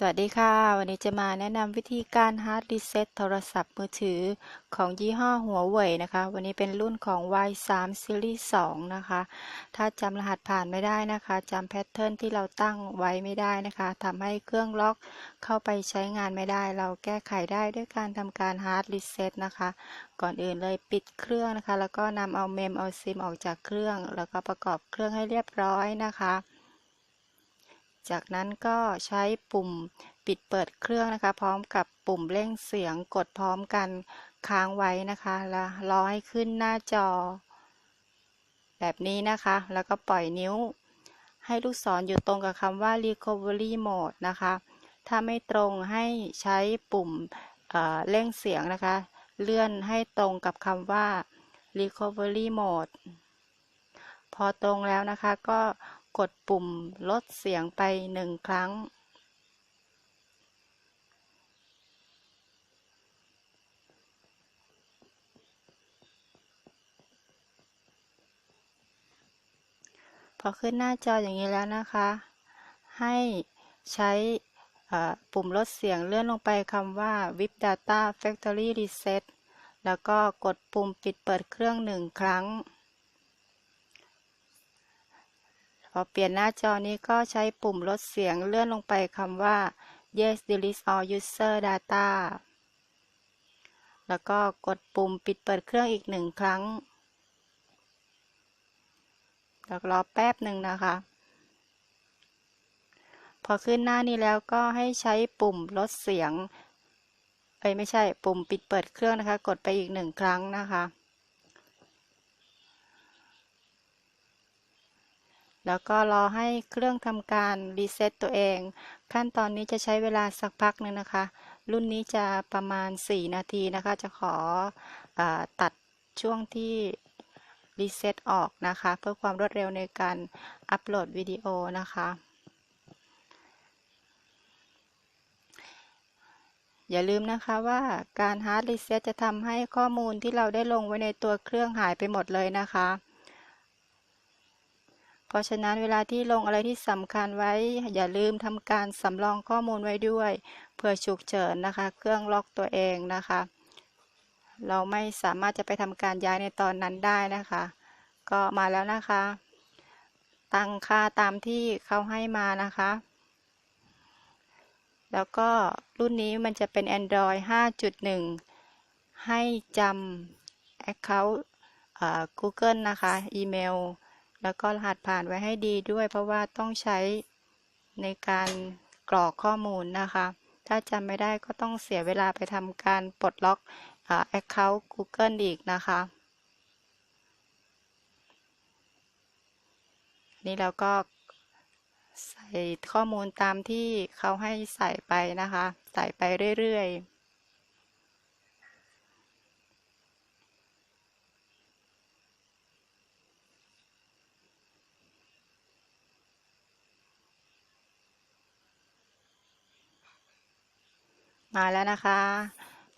สวัสดีค่ะ วันนี้จะมาแนะนำวิธีการฮาร์ดรีเซ็ตโทรศัพท์มือถือของยี่ห้อหัวเว่ยนะคะ วันนี้เป็นรุ่นของ Y3 Series 2 นะคะ ถ้าจำรหัสผ่านไม่ได้นะคะจำแพทเทิร์นที่เราตั้งไว้ไม่ได้นะคะทำให้เครื่องล็อกเข้าไปใช้งานไม่ได้ เราแก้ไขได้ด้วยการทำการฮาร์ดรีเซ็ตนะคะ ก่อนอื่นเลยปิดเครื่องนะคะ แล้วก็นำเอาเมมเอาซิมออกจากเครื่อง แล้วก็ประกอบเครื่องให้เรียบร้อยนะคะ จากนั้นก็ใช้ปุ่มปิดเปิดเครื่องนะคะ พร้อมกับปุ่มเร่งเสียงกดพร้อมกันค้างไว้นะคะ แล้วรอให้ขึ้นหน้าจอ แบบนี้นะคะ แล้วก็ปล่อยนิ้ว ให้ลูกศรอยู่ตรงกับคำว่า recovery mode นะคะ ถ้าไม่ตรงให้ใช้ปุ่มเเร่งเสียงนะคะ เลื่อนให้ตรงกับคำว่า recovery mode พอตรงแล้วนะคะก็ กดปุ่มลดเสียงไปหนึ่งครั้ง พอขึ้นหน้าจออย่างนี้แล้วนะคะ ให้ใช้ปุ่มลดเสียงเลื่อนลงไปคำว่า VIP Data Factory Reset แล้วก็กดปุ่มปิดเปิดเครื่องหนึ่งครั้ง พอ เปลี่ยนหน้าจอนี้ก็ใช้ปุ่มลดเสียงเลื่อนลงไปคำว่า Yes delete all user data แล้วก็กดปุ่มปิดเปิดเครื่องอีกหนึ่งครั้งแล้วรอแป๊บหนึ่งนะคะ พอขึ้นหน้านี้แล้วก็ให้ใช้ปุ่มลดเสียง เอ้ยไม่ใช่ปุ่มปิดเปิดเครื่องนะคะ กดไปอีกหนึ่งครั้งนะคะ แล้วก็รอให้เครื่องทำการรีเซ็ตตัวเอง ขั้นตอนนี้จะใช้เวลาสักพักหนึ่งนะคะ รุ่นนี้จะประมาณ 4 นาทีนะคะ จะขออตัดช่วงที่รีเซ็ตออกนะคะ เพื่อความรวดเร็วในการอัปโหลดวิดีโอนะคะ อย่าลืมนะคะว่าการฮาร์ดรีเซ็ตจะทำให้ข้อมูลที่เราได้ลงไว้ในตัวเครื่องหายไปหมดเลยนะคะ เพราะฉะนั้นเวลาที่ลงอะไรที่สำคัญไว้ อย่าลืมทำการสำรองข้อมูลไว้ด้วยเพื่อฉุกเฉินนะคะ เครื่องล็อกตัวเองนะคะ เราไม่สามารถจะไปทำการย้ายในตอนนั้นได้นะคะ ก็มาแล้วนะคะ ตั้งค่าตามที่เขาให้มานะคะ แล้วก็รุ่นนี้มันจะเป็น Android 5.1 ให้จำ Account Google นะคะ อีเมล แล้วก็รหัสผ่านไว้ให้ดีด้วย เพราะว่าต้องใช้ในการกรอกข้อมูลนะคะ ถ้าจำไม่ได้ก็ต้องเสียเวลาไปทำการปลดล็อก Account Google อีกนะคะ นี่เราก็ใส่ข้อมูลตามที่เขาให้ใส่ไปนะคะ ใส่ไปเรื่อยๆ มาแล้วนะคะ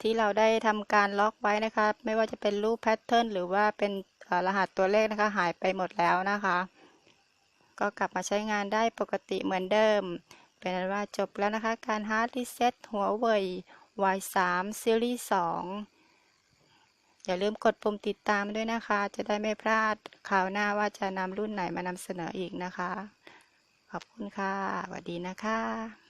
ที่เราได้ทำการล็อกไว้นะคะ ไม่ว่าจะเป็นรูปแพทเทิร์นหรือว่าเป็นรหัสตัวเลขนะคะ หายไปหมดแล้วนะคะ ก็กลับมาใช้งานได้ปกติเหมือนเดิม เป็นนั้นว่าจบแล้วนะคะ การฮาร์ดรีเซ็ตหัวเว่ย Y3 Series 2อย่าลืมกดปุ่มติดตามด้วยนะคะ จะได้ไม่พลาดคราวหน้าว่าจะนำรุ่นไหนมานำเสนออีกนะคะ ขอบคุณค่ะสวัสดีนะคะ